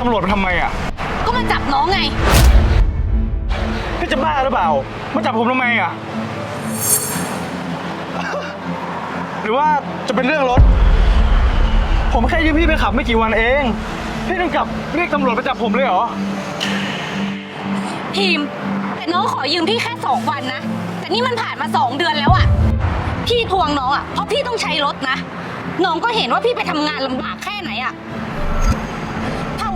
ตำรวจมาทำไมอะ ก็มาจับน้องไง พี่จะบ้าหรือเปล่า มาจับผมทำไมอะ หรือว่าจะเป็นเรื่องรถ ผมแค่ยืมพี่ไปขับไม่กี่วันเอง พี่ต้องกลับเรียกตำรวจมาจับผมเลยเหรอ พิมพ์แต่น้องขอยืมพี่แค่สองวันนะ แต่นี่มันผ่านมาสองเดือนแล้วอะพี่ทวงน้องอะเพราะพี่ต้องใช้รถนะ น้องก็เห็นว่าพี่ไปทำงานลำบากแค่ไหนอะถ้า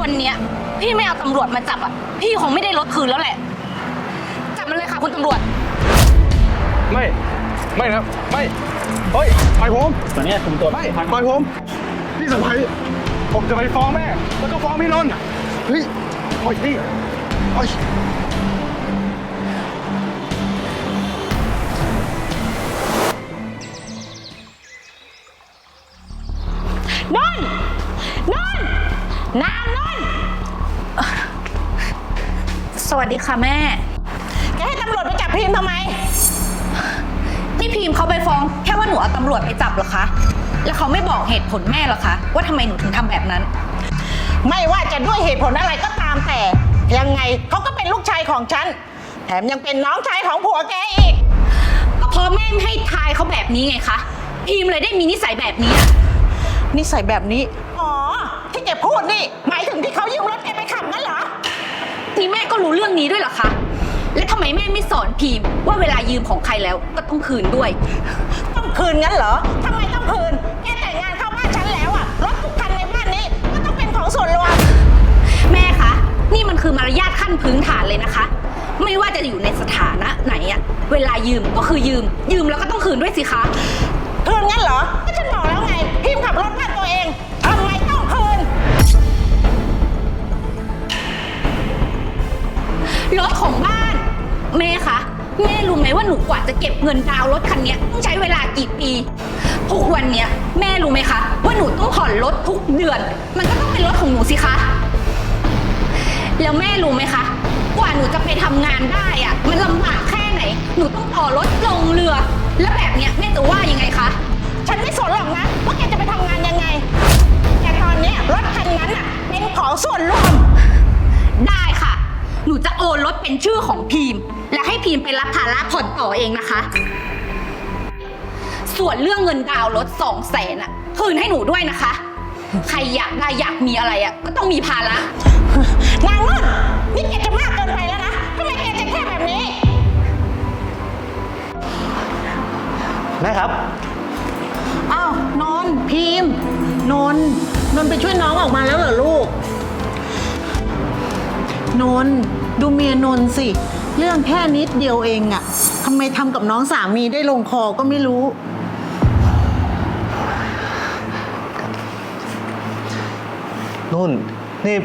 วันเนี้ยพี่ไม่เอาตำรวจมาจับอะพี่คงไม่ได้รถคืนแล้วแหละ จับมันเลยค่ะคุณตำรวจ ไม่ ไม่นะไม่ เฮ้ยปล่อยผมตอนเนี้ยคุมตัวไม่ปล่อยผม พี่สะพ้ายผมจะไปฟ้องแม่ แล้วก็ฟ้องพี่นนท์เฮ้ยปล่อยพี่ปล่อย วัสดีค่ะแม่จะให้ตำรวจไปจับพิมพ์ทำไม นี่พิมพ์เขาไปฟ้อง แค่ว่าหนูเอาตำรวจไปจับเหรอคะ แล้วเขาไม่บอกเหตุผลแม่เหรอคะ ว่าทำไมหนูถึงทำแบบนั้น ไม่ว่าจะด้วยเหตุผลอะไรก็ตามแต่ ยังไงเขาก็เป็นลูกชายของฉัน แถมยังเป็นน้องชายของผัวแกอีก ก็เพราะแม่ไม่ให้ทายเขาแบบนี้ไงคะ พิมพ์เลยได้มีนิสัยแบบนี้อะนิสัยแบบนี้ อ๋อ ที่แกพูดนี่ หมายถึงที่เขายืมรถแกไปขับนั่นเหรอ นี่แม่ก็รู้เรื่องนี้ด้วยเหรอคะ และทำไมแม่ไม่สอนพิมพ์ว่าเวลายืมของใครแล้วก็ต้องคืนด้วย ต้องคืนงั้นเหรอทำไมต้องคืน แกแต่งงานเข้าบ้านฉันแล้วอะรถทุกคันในบ้านนี้ก็ต้องเป็นของส่วนรวม แม่คะ นี่มันคือมารยาทขั้นพื้นฐานเลยนะคะ ไม่ว่าจะอยู่ในสถานะไหนอะเวลายืมก็คือยืม ยืมแล้วก็ต้องคืนด้วยสิคะ คืนงั้นเหรอ ก็ฉันบอกแล้วไงพิมพ์ขับรถบ้านตัวเองทำไมต้อง รถของบ้าน แม่คะ แม่รู้ไหมว่าหนูกว่าจะเก็บเงินดาวน์รถคันเนี้ยต้องใช้เวลากี่ปี ทุกวันเนี้ยแม่รู้ไหมคะ ว่าหนูต้องผ่อนรถทุกเดือน มันก็ต้องเป็นรถของหนูสิคะ แล้วแม่รู้ไหมคะ กว่าหนูจะไปทำงานได้อะมันลำบากแค่ไหน หนูต้องต่อรถลงเรือ แล้วแบบเนี้ยแม่จะว่ายังไงคะ ฉันไม่สนหรอกนะว่าแกจะไปทำงานยังไง แต่ตอนเนี้ยรถคันนั้นอะเป็นของส่วนรวม โอนรถเป็นชื่อของพีม และให้พีมไปรับภาระผ่อนต่อเองนะคะ ส่วนเรื่องเงินดาวน์รถสองแสนอะคืนให้หนูด้วยนะคะ ใครอยากได้อยากมีอะไรอะก็ต้องมีภาระนางนุ่นนี่แก นนท์สิ เรื่องแค่นิดเดียวเองอะทำไมทำกับน้องสามีได้ลงคอก็ไม่รู้ นุ่น นี่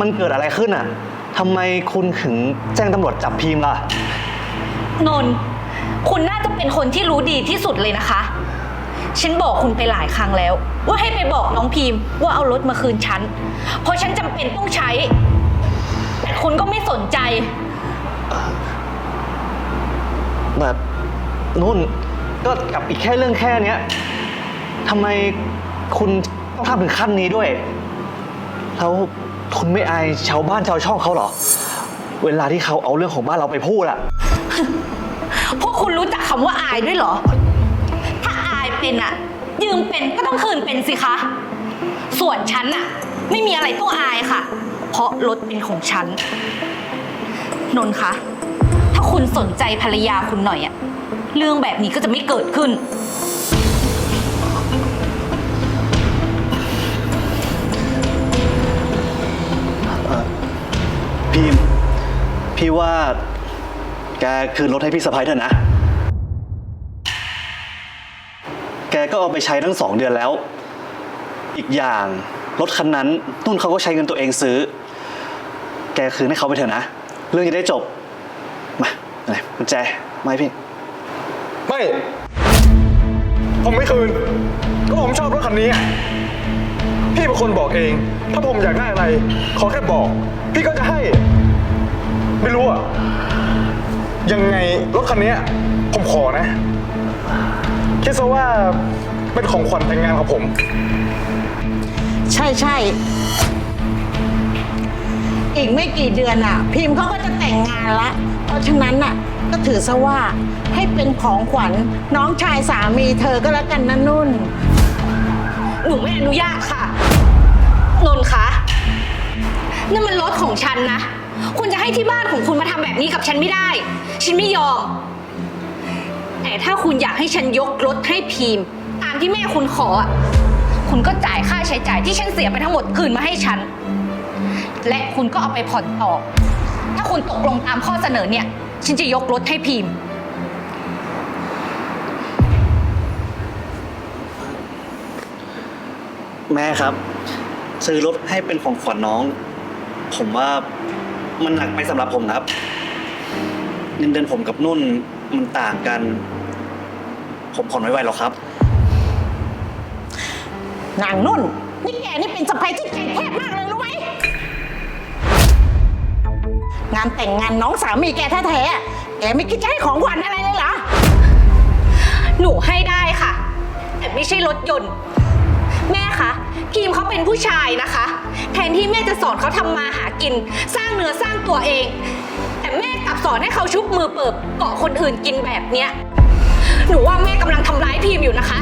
มันเกิดอะไรขึ้นอะทำไมคุณถึงแจ้งตำรวจจับพิมพ์ล่ะ นนท์คุณน่าจะเป็นคนที่รู้ดีที่สุดเลยนะคะ ฉันบอกคุณไปหลายครั้งแล้ว ว่าให้ไปบอกน้องพิมพ์ว่าเอารถมาคืนฉัน เพราะฉันจำเป็นต้องใช้ แต่คุณก็ไม่สนใจ แบบนุ่นก็กับอีกแค่เรื่องแค่เนี้ยทำไมคุณต้องทำถึงขั้นนี้ด้วย แล้วคุณไม่อายชาวบ้านชาวช่องเขาเหรอ เวลาที่เขาเอาเรื่องของบ้านเราไปพูดอะพวกคุณรู้จักคำว่าอายด้วยเหรอ ถ้าอายเป็นอะยืมเป็นก็ต้องคืนเป็นสิคะ ส่วนฉันอะไม่มีอะไรต้องอายค่ะ เพราะรถเป็นของฉัน นนท์คะ ถ้าคุณสนใจภรรยาคุณหน่อยอะเรื่องแบบนี้ก็จะไม่เกิดขึ้นพิมพี่ว่า แกคืนรถให้พี่สะพ้ายเถอะนะ แกก็เอาไปใช้ทั้งสองเดือนแล้ว อีกอย่าง รถคันนั้นนุ่นเขาก็ใช้เงินตัวเองซื้อ แกคืนให้เขาไปเถอะนะ เรื่องจะได้จบ มาไหนกุญแจมาให้พี่ ไม่ ผมไม่คืน ก็ผมชอบรถคันนี้อะพี่เป็นคนบอกเอง ถ้าผมอยากได้อะไร ขอแค่บอก พี่ก็จะให้ ไม่รู้อะยังไงรถคันนี้ผมขอนะ คิดซะว่าเป็นของขวัญแต่งงานของผม ใช่ใช่ อีกไม่กี่เดือนอะ พิมพ์เขาก็จะแต่งงานละ เพราะฉะนั้นน่ะก็ถือซะว่าให้เป็นของขวัญน้องชายสามีเธอก็แล้วกันนะนุ่น หนูไม่อนุญาตค่ะ นนท์คะนั่นมันรถของฉันนะ คุณจะให้ที่บ้านของคุณมาทำแบบนี้กับฉันไม่ได้ ฉันไม่ยอม แต่ถ้าคุณอยากให้ฉันยกรถให้พีม ตามที่แม่คุณขออะคุณก็จ่ายค่าใช้จ่ายที่ฉันเสียไปทั้งหมดคืนมาให้ฉัน และคุณก็เอาไปผ่อนต่อ ถ้าคุณตกลงตามข้อเสนอเนี่ย ฉันจะยกรถให้พีมแม่ครับ ซื้อรถให้เป็นของขวัญน้อง ผมว่ามันหนักไปสำหรับผมนะครับเงินเดือนผมกับนุ่นมันต่างกัน ผมผ่อนไม่ไหวหรอกครับ นางนุ่น นี่แกนี่เป็นสะพ้ยที่ใจแคบมากเลยรู้ไหม งานแต่งงานน้องสามีแกแท้ๆอะแกไม่คิดจะให้ของขวัญอะไรเลยเหรอ หนูให้ได้ค่ะ แต่ไม่ใช่รถยนต์ แม่คะพีมเขาเป็นผู้ชายนะคะ แทนที่แม่จะสอนเขาทำมาหากิน สร้างเนื้อสร้างตัวเอง แต่แม่กลับสอนให้เขาชุบมือเปิบเกาะคนอื่นกินแบบเนี้ยหนูว่าแม่กำลังทำร้ายพีมอยู่นะคะ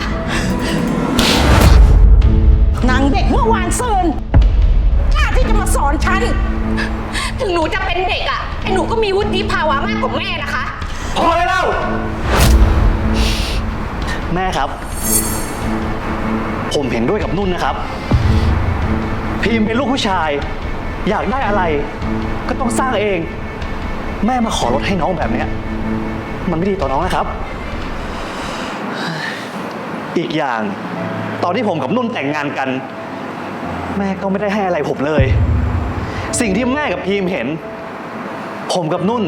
ถึงหนูจะเป็นเด็กอะแต่หนูก็มีวุฒิภาวะมากกว่าแม่นะคะ พอได้แล้ว แม่ครับ ผมเห็นด้วยกับนุ่นนะครับ พีมเป็นลูกผู้ชาย อยากได้อะไร ก็ต้องสร้างเอง แม่มาขอรถให้น้องแบบเนี้ยมันไม่ดีต่อน้องนะครับ อีกอย่าง ตอนที่ผมกับนุ่นแต่งงานกัน แม่ก็ไม่ได้ให้อะไรผมเลย สิ่งที่แม่กับพีมเห็น ผมกับนุ่น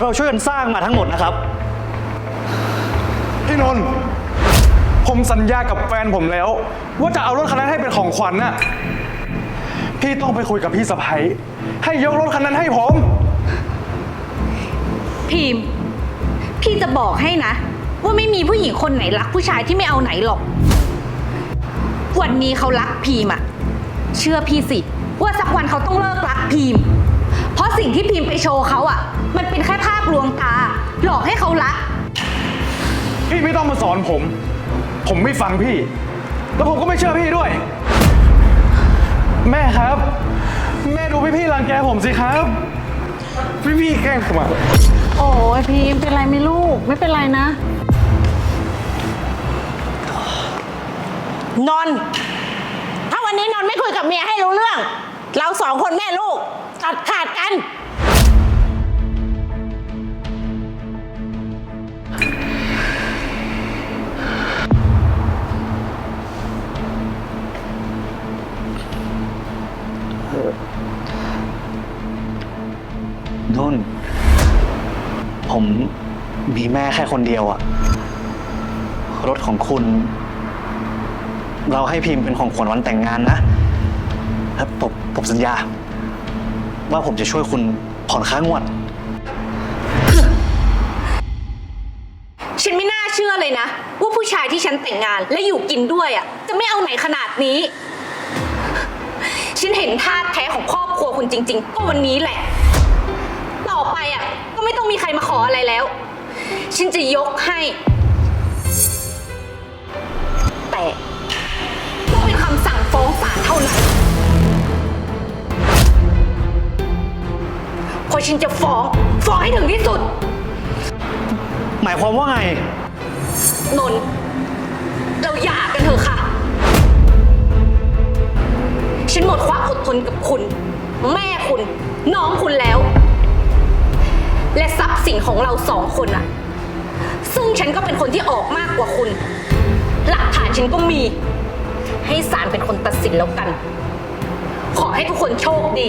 เราช่วยกันสร้างมาทั้งหมดนะครับ พี่นนท์ผมสัญญากับแฟนผมแล้ว ว่าจะเอารถคันนั้นให้เป็นของขวัญน่ะพี่ต้องไปคุยกับพี่สะพ้ยให้ยกรถคันนั้นให้ผม พีม พี่จะบอกให้นะ ว่าไม่มีผู้หญิงคนไหนรักผู้ชายที่ไม่เอาไหนหรอก วันนี้เขารักพีมอะเชื่อพี่สิ ว่าสักวันเขาต้องเลิกรักพีมเพราะสิ่งที่พีมไปโชว์เขาอะมันเป็นแค่ภาพลวงตา หลอกให้เขารัก พี่ไม่ต้องมาสอนผม ผมไม่ฟังพี่ แล้วผมก็ไม่เชื่อพี่ด้วย แม่ครับ แม่ดูพี่พี่ๆรังแกผมสิครับ พี่พี่ๆแกล้งผมอะโอ้ยพิมพ์เป็นไรไหมลูก ไม่เป็นไรนะ นนท์ถ้าวันนี้นนท์ไม่คุยกับเมียให้รู้เรื่อง เราสองคนแม่ลูกตัดขาดกัน นุ่น ผมมีแม่แค่คนเดียวอะรถของคุณ เราให้พิมพ์เป็นของขวัญวันแต่งงานนะ แล้วผมผมสัญญา ว่าผมจะช่วยคุณผ่อนค่างวด ฉันไม่น่าเชื่อเลยนะ ว่าผู้ชายที่ฉันแต่งงานและอยู่กินด้วยอะ จะไม่เอาไหนขนาดนี้ ฉันเห็นท่าแท้ของครอบครัวคุณจริง ๆ ก็วันนี้แหละ ต่อไปอะ ก็ไม่ต้องมีใครมาขออะไรแล้ว ฉันจะยกให้ แต่ต้องเป็นคำสั่งฟ้องศาลเท่านั้น เพราะฉันจะฟ้อง ฟ้องให้ถึงที่สุด หมายความว่าไง นนท์เราหย่ากันเถอะค่ะ ฉันหมดความอดทนกับคุณ แม่คุณ น้องคุณแล้ว และทรัพย์สินของเราสองคนอะซึ่งฉันก็เป็นคนที่ออกมากกว่าคุณ หลักฐานฉันก็มี ให้ศาลเป็นคนตัดสินแล้วกัน ขอให้ทุกคนโชคดี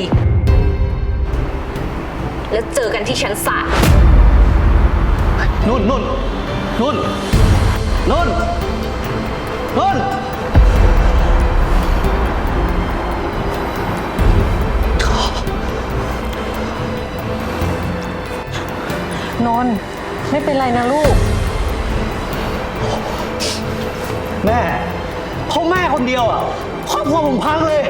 แล้วเจอกันที่ชั้นศาลนุ่นนุ่นนุ่นนุ่นนุ่นนนท์ไม่เป็นไรนะลูก แม่เพราะแม่คนเดียวอะครอบครัวผมพังเลย